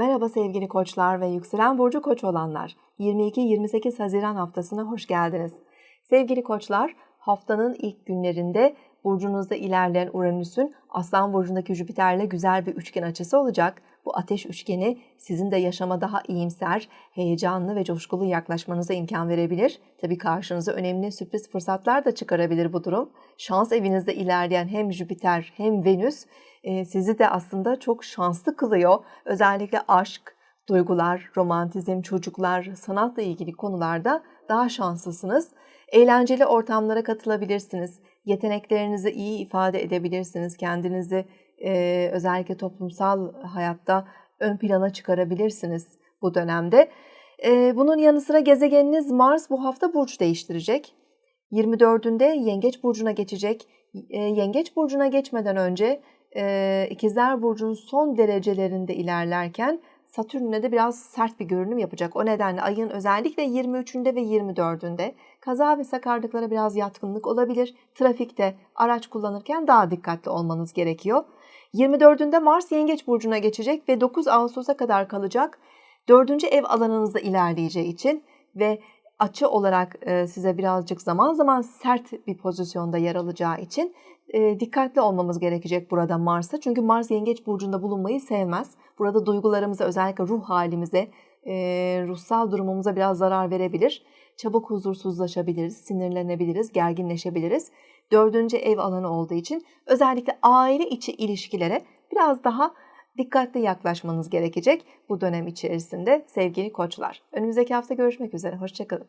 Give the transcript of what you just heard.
Merhaba sevgili koçlar ve yükselen burcu koç olanlar. 22-28 Haziran haftasına hoş geldiniz. Sevgili koçlar, haftanın ilk günlerinde burcunuzda ilerleyen Uranüs'ün Aslan burcundaki Jüpiter'le güzel bir üçgen açısı olacak. Bu ateş üçgeni sizin de yaşama daha iyimser, heyecanlı ve coşkulu yaklaşmanıza imkan verebilir. Tabii karşınıza önemli sürpriz fırsatlar da çıkarabilir bu durum. Şans evinizde ilerleyen hem Jüpiter hem Venüs e, sizi de aslında çok şanslı kılıyor. Özellikle aşk, duygular, romantizm, çocuklar, sanatla ilgili konularda daha şanslısınız. Eğlenceli ortamlara katılabilirsiniz. Yeteneklerinizi iyi ifade edebilirsiniz. Kendinizi e, özellikle toplumsal hayatta ön plana çıkarabilirsiniz bu dönemde. E, bunun yanı sıra gezegeniniz Mars bu hafta burç değiştirecek. 24'ünde Yengeç burcuna geçecek. E, Yengeç burcuna geçmeden önce e, İkizler burcunun son derecelerinde ilerlerken Satürn'e de biraz sert bir görünüm yapacak. O nedenle ayın özellikle 23'ünde ve 24'ünde kaza ve sakarlıklara biraz yatkınlık olabilir. Trafikte araç kullanırken daha dikkatli olmanız gerekiyor. 24'ünde Mars Yengeç burcuna geçecek ve 9 Ağustos'a kadar kalacak. 4. ev alanınızda ilerleyeceği için ve açı olarak e, size birazcık zaman zaman sert bir pozisyonda yer alacağı için e, dikkatli olmamız gerekecek burada Mars'a. Çünkü Mars Yengeç burcunda bulunmayı sevmez. Burada duygularımıza özellikle ruh halimize, e, ruhsal durumumuza biraz zarar verebilir. Çabuk huzursuzlaşabiliriz, sinirlenebiliriz, gerginleşebiliriz. Dördüncü ev alanı olduğu için özellikle aile içi ilişkilere biraz daha dikkatli yaklaşmanız gerekecek bu dönem içerisinde sevgili koçlar. Önümüzdeki hafta görüşmek üzere. Hoşçakalın.